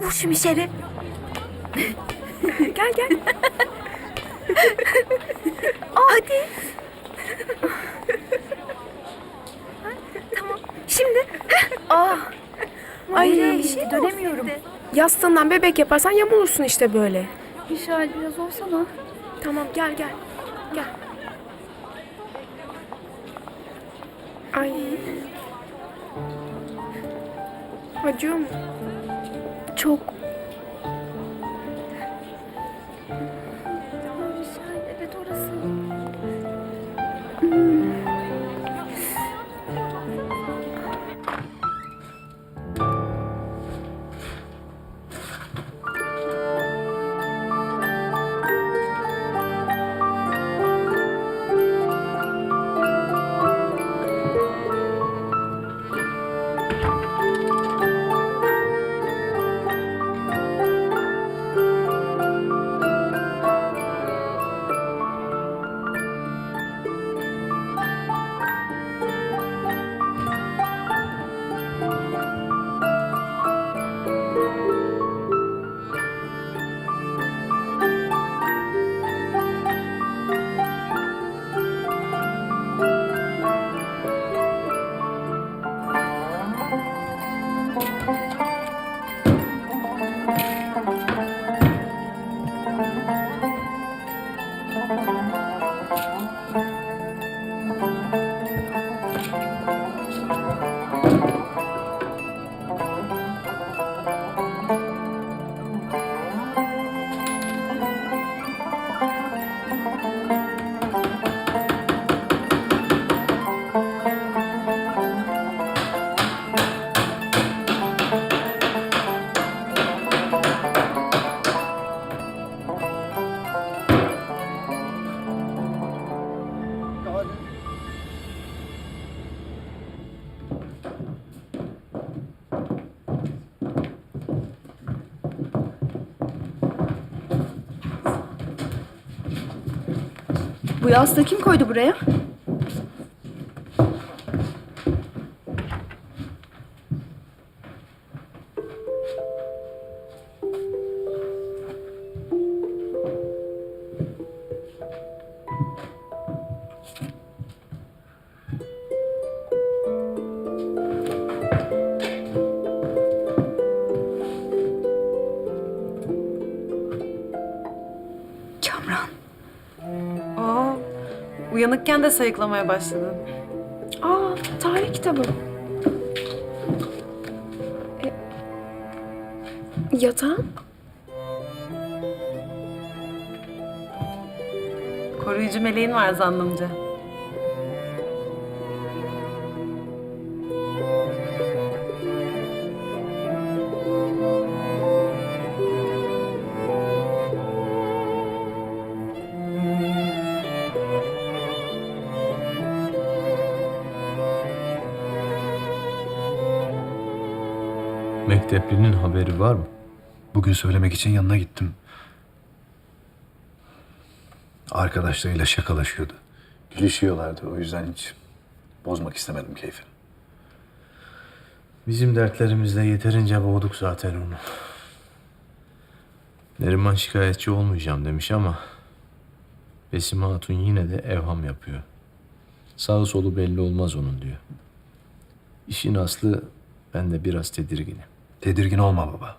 Vur şu mişeri. gel gel. Hadi. tamam. Şimdi. Ah. Ay bir şey mi dönemiyorum. Yastığından bebek yaparsan yamulursun işte böyle. Vişal biraz olsana. Tamam gel gel. Gel. Ay. Acıyor mu? Çok. Bu yastığı kim koydu buraya? Uyanıkken de sayıklamaya başladın. Aa tarih kitabı. E, yatağın? Koruyucu meleğin var zannımca. Mekteplinin haberi var mı? Bugün söylemek için yanına gittim. Arkadaşlarıyla şakalaşıyordu. Gülüşüyorlardı o yüzden hiç bozmak istemedim keyfini. Bizim dertlerimizle yeterince boğduk zaten onu. Neriman şikayetçi olmayacağım demiş ama Besime Hatun yine de evham yapıyor. Sağı solu belli olmaz onun diyor. İşin aslı ben de biraz tedirginim. Tedirgin olma baba.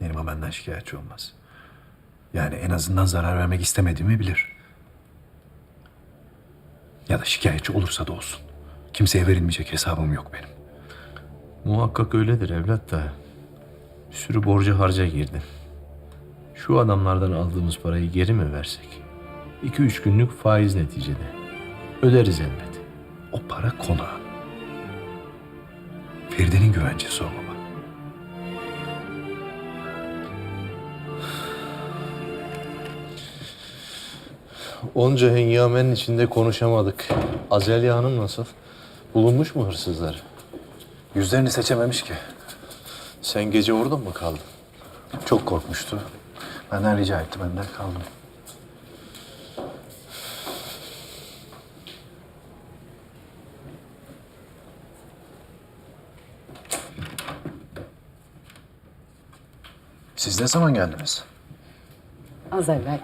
Neriman benden şikayetçi olmaz. Yani en azından zarar vermek istemediğimi bilir. Ya da şikayetçi olursa da olsun. Kimseye verilmeyecek hesabım yok benim. Muhakkak öyledir evlat da. Bir sürü borca harca girdin. Şu adamlardan aldığımız parayı geri mi versek? İki üç günlük faiz neticede. Öderiz elbet. O para konağın. Feride'nin güvencesi o baba. Onca hengamenin içinde konuşamadık. Azelya Hanım nasıl? Bulunmuş mu hırsızlar? Yüzlerini seçememiş ki. Sen gece orada mı kaldın? Çok korkmuştu. Benden rica etti, ben de kaldım. Siz ne zaman geldiniz? Az evvel.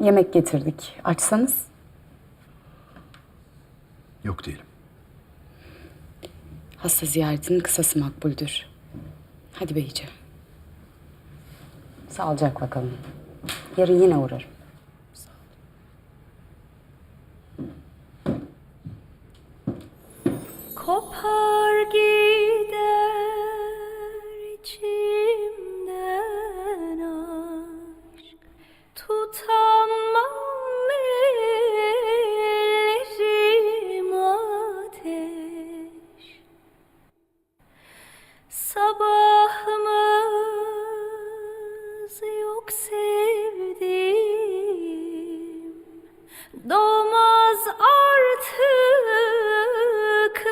Yemek getirdik. Açsanız. Yok değilim. Hasta ziyaretinin kısası makbuldür. Hadi beyciğim. Sağlıcakla kalın. Yarın yine uğrarım. Kopar gider içimden Tutamam ellerim Sabahımız yok sevdiğim. Doğmaz artık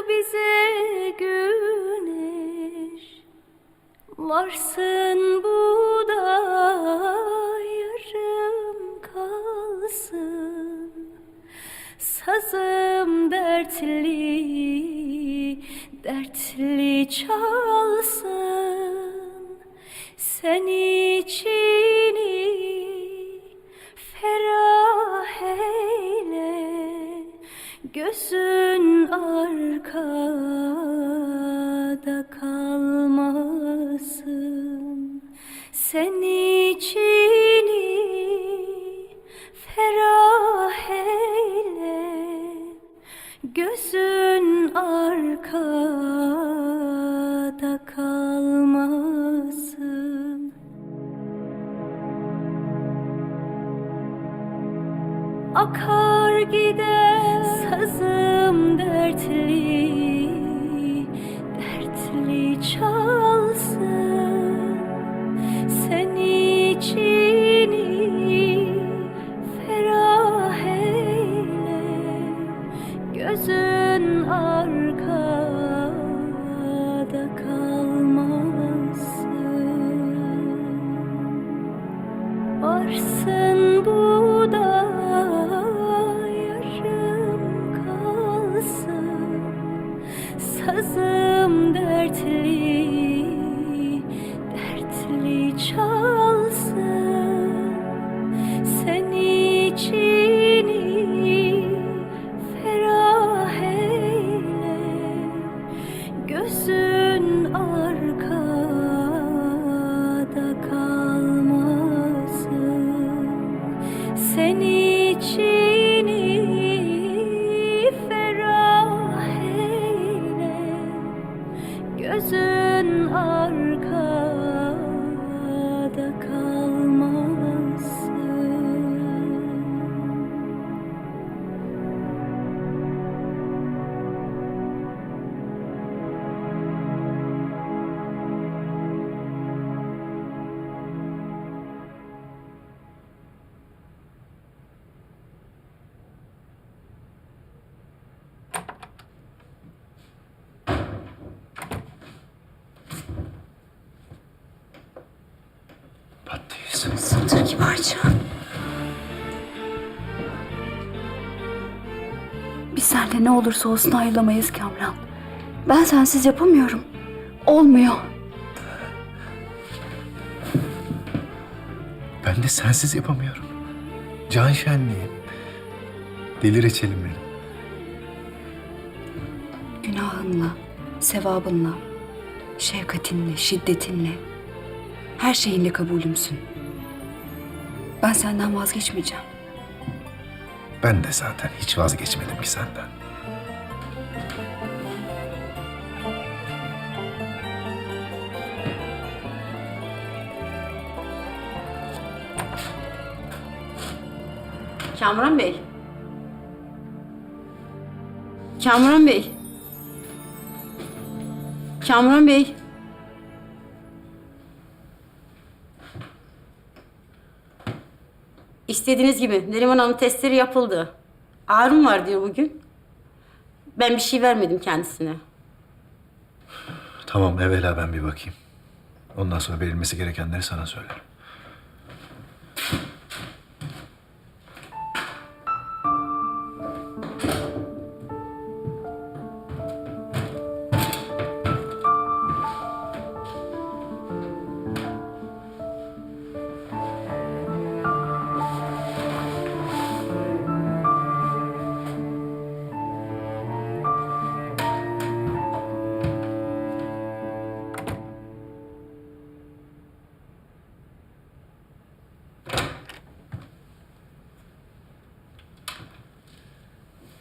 bize güneş. Varsın çalsın. Sen içini ferah eyle. Gözün arkada kalmasın. Sen içini ferah eyle. Gözün arkada Kibarca. Biz seninle ne olursa olsun ayrılamayız Kamran. Ben sensiz yapamıyorum. Olmuyor. Ben de sensiz yapamıyorum. Can şenliğim. Deli reçelim benim. Günahınla, sevabınla, şefkatinle, şiddetinle, her şeyinle kabulümsün. Ben senden vazgeçmeyeceğim. Ben de zaten hiç vazgeçmedim ki senden. Kamuran Bey. Kamuran Bey. Kamuran Bey. İstediğiniz gibi Neriman Hanım testleri yapıldı. Ağrım var diyor bugün. Ben bir şey vermedim kendisine. Tamam evvela ben bir bakayım. Ondan sonra verilmesi gerekenleri sana söylerim.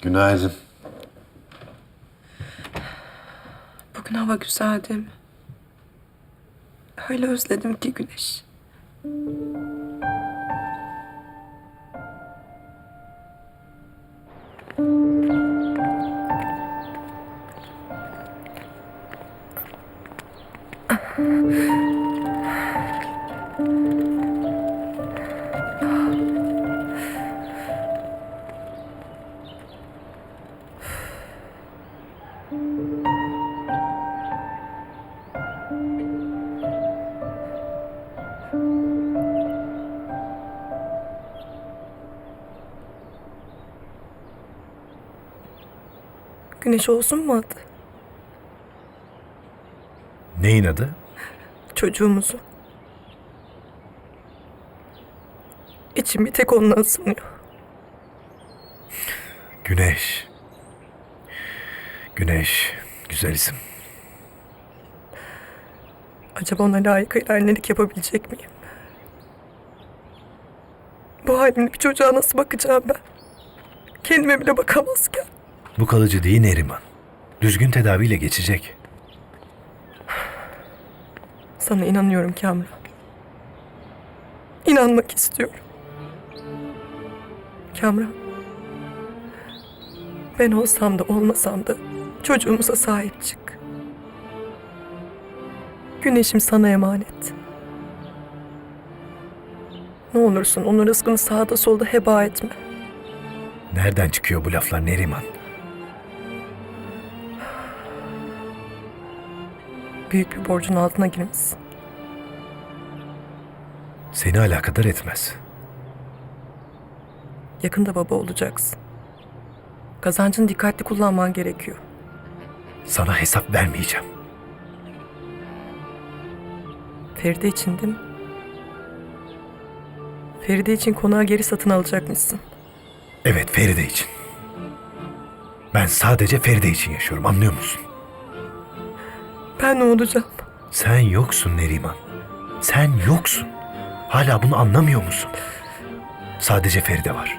Günaydın. Bugün hava güzel değil mi? Öyle özledim ki güneş. Güneş olsun mu adı? Neyin adı? Çocuğumuzu. İçim bir tek onunla ısınıyor. Güneş. Güneş. Güzel isim. Acaba ona layıkıyla annelik yapabilecek miyim? Bu halimle bir çocuğa nasıl bakacağım ben? Kendime bile bakamazken. Bu kalıcı değil Neriman. Düzgün tedaviyle geçecek. Sana inanıyorum Kamran. İnanmak istiyorum. Kamran. Ben olsam da olmasam da çocuğumuza sahip çık. Güneşim sana emanet. Ne olursun onun rızkını sağda solda heba etme. Nereden çıkıyor bu laflar Neriman? Büyük bir borcun altına girmişsin. Seni alakadar etmez. Yakında baba olacaksın. Kazancını dikkatli kullanman gerekiyor. Sana hesap vermeyeceğim. Feride için değil mi? Feride için konağı geri satın alacakmışsın. Evet Feride için. Ben sadece Feride için yaşıyorum anlıyor musun? Ben ne olacağım? Sen yoksun Neriman. Sen yoksun. Hala bunu anlamıyor musun? Sadece Feride var.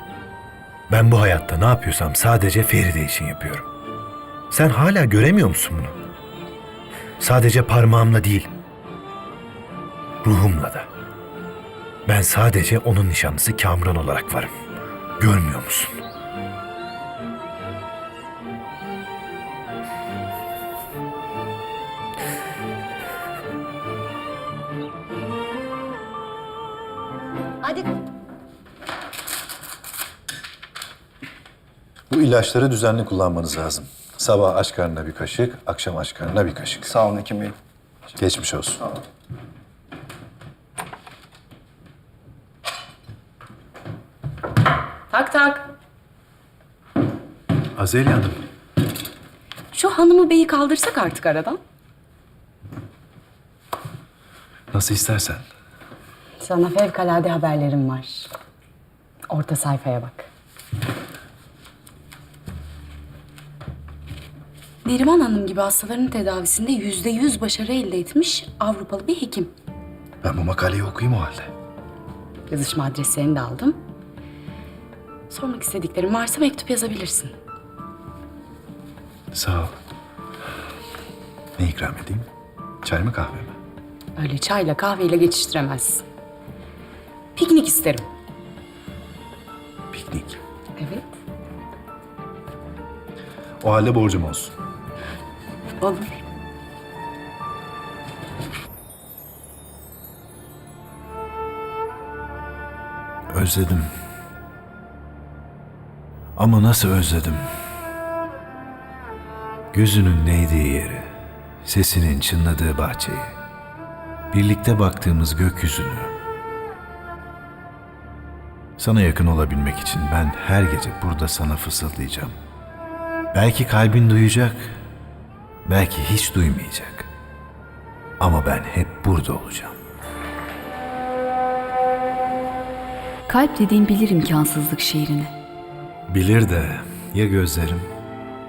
Ben bu hayatta ne yapıyorsam sadece Feride için yapıyorum. Sen hala göremiyor musun bunu? Sadece parmağımla değil, ruhumla da. Ben sadece onun nişanlısı Kamran olarak varım. Görmüyor musun? İlaçları düzenli kullanmanız lazım. Sabah aç karnına bir kaşık, akşam aç karnına bir kaşık. Sağ olun Hekim Bey. Geçmiş olsun. tak tak. Azeliya Hanım, Şu hanımı beyi kaldırsak artık aradan. nasıl istersen. Sana fevkalade haberlerim var. Orta sayfaya bak. Neriman Hanım gibi hastaların tedavisinde yüzde yüz başarı elde etmiş Avrupalı bir hekim. Ben bu makaleyi okuyayım o halde. Yazışma adreslerini de aldım. Sormak istediklerim varsa mektup yazabilirsin. Sağ ol. Ne ikram edeyim? Çay mı kahve mi? Öyle çayla kahveyle geçiştiremezsin. Piknik isterim. Piknik. Evet. O halde borcum olsun. Olur. Özledim. Ama nasıl özledim? Gözünün değdiği yeri, sesinin çınladığı bahçeyi, birlikte baktığımız gökyüzünü. Sana yakın olabilmek için ben her gece burada sana fısıldayacağım. Belki kalbin duyacak, belki hiç duymayacak. Ama ben hep burada olacağım. Kalp dediğin bilir imkansızlık şiirini. Bilir de ya gözlerim?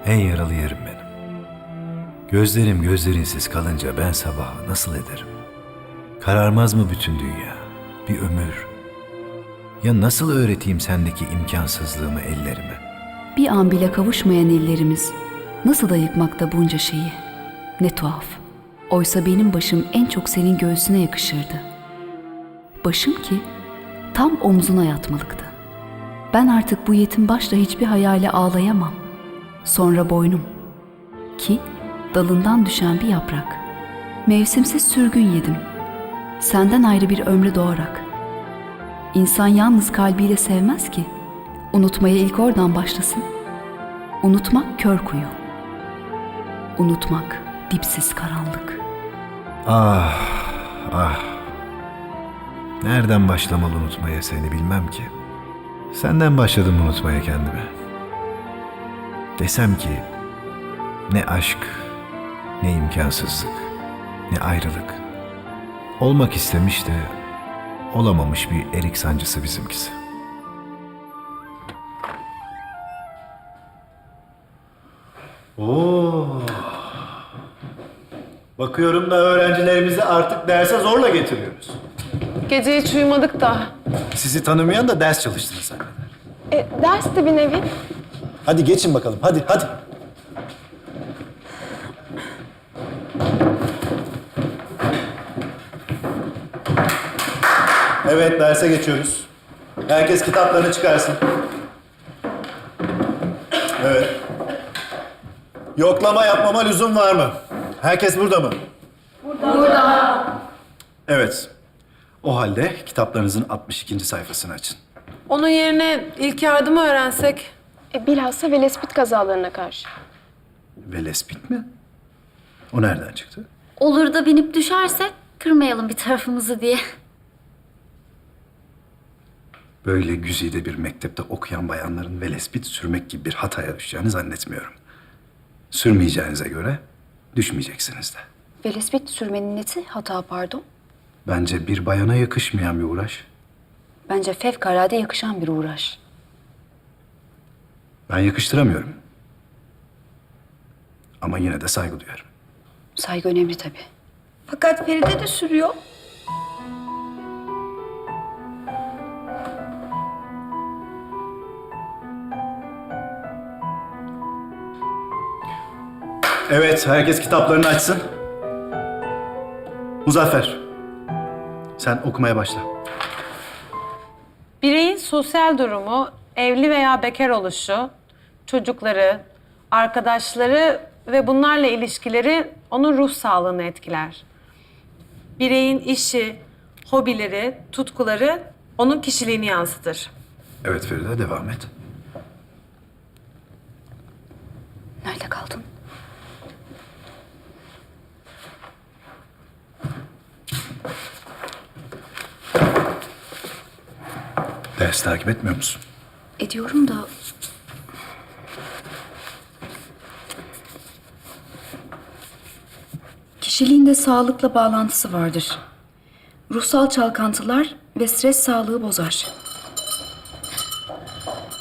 En yaralı yerim benim. Gözlerim gözlerinsiz kalınca ben sabaha nasıl ederim? Kararmaz mı bütün dünya? Bir ömür. Ya nasıl öğreteyim sendeki imkansızlığımı ellerime? Bir an bile kavuşmayan ellerimiz nasıl da yıkmakta bunca şeyi. Ne tuhaf. Oysa benim başım en çok senin göğsüne yakışırdı. Başım ki tam omzuna yatmalıktı. Ben artık bu yetim başla hiçbir hayale ağlayamam. Sonra boynum ki dalından düşen bir yaprak. Mevsimsiz sürgün yedim. Senden ayrı bir ömrü doğarak. İnsan yalnız kalbiyle sevmez ki. Unutmaya ilk oradan başlasın. Unutmak kör kuyu. Unutmak dipsiz karanlık. Ah, ah. Nereden başlamalı unutmaya seni bilmem ki. Senden başladım unutmaya kendimi. Desem ki ne aşk, ne imkansızlık, ne ayrılık. Olmak istemiş de olamamış bir erik sancısı bizimkisi. Oo. Bakıyorum da öğrencilerimizi artık derse zorla getiriyoruz. Gece hiç uyumadık da. Sizi tanımayan da ders çalıştınız zanneder. E, ders de bir nevi. Hadi geçin bakalım. Hadi hadi. Evet derse geçiyoruz. Herkes kitaplarını çıkarsın. Evet. Yoklama yapmama lüzum var mı? Herkes burada mı? Burada. Evet. O halde kitaplarınızın 62. sayfasını açın. Onun yerine ilk yardımı öğrensek. E, bilhassa velespit kazalarına karşı. Velespit mi? O nereden çıktı? Olur da binip düşersek kırmayalım bir tarafımızı diye. Böyle güzide bir mektepte okuyan bayanların velespit sürmek gibi bir hataya düşeceğini zannetmiyorum. Sürmeyeceğinize göre düşmeyeceksiniz de. Velespit sürmenin neti hata pardon. Bence bir bayana yakışmayan bir uğraş. Bence fevkalade yakışan bir uğraş. Ben yakıştıramıyorum. Ama yine de saygı duyarım. Saygı önemli tabii. Fakat Feride de sürüyor. Evet, herkes kitaplarını açsın. Muzaffer, sen okumaya başla. Bireyin sosyal durumu, evli veya bekar oluşu, çocukları, arkadaşları ve bunlarla ilişkileri onun ruh sağlığını etkiler. Bireyin işi, hobileri, tutkuları onun kişiliğini yansıtır. Evet Feride, devam et. Nerede kaldın? Ders takip etmiyor musun? Ediyorum da... Kişiliğinde sağlıkla bağlantısı vardır. Ruhsal çalkantılar ve stres sağlığı bozar.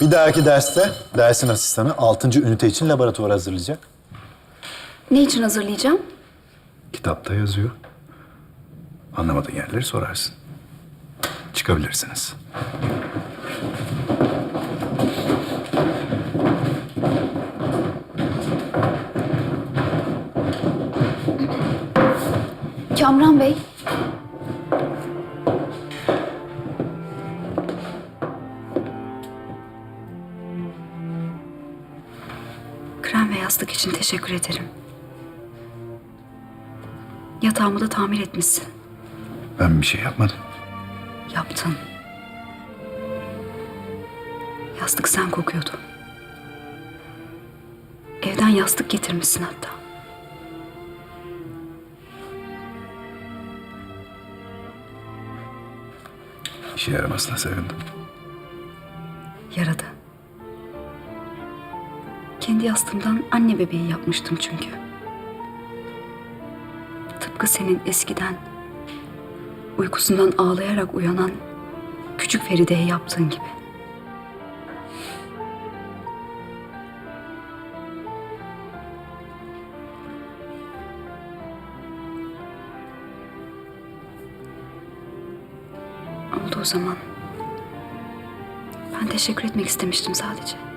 Bir dahaki derste dersin asistanı 6. ünite için laboratuvar hazırlayacak. Ne için hazırlayacağım? Kitapta yazıyor. Anlamadığın yerleri sorarsın. Çıkabilirsiniz. Kamran Bey. Krem ve yastık için teşekkür ederim. Yatağımı da tamir etmişsin. Ben bir şey yapmadım. Yaptın. Yastık sen kokuyordu. Evden yastık getirmişsin hatta. İşe yaramasına sevindim. Yaradı. Kendi yastığımdan anne bebeği yapmıştım çünkü. Tıpkı senin eskiden uykusundan ağlayarak uyanan küçük Feride'ye yaptığın gibi. O zaman. Ben teşekkür etmek istemiştim sadece.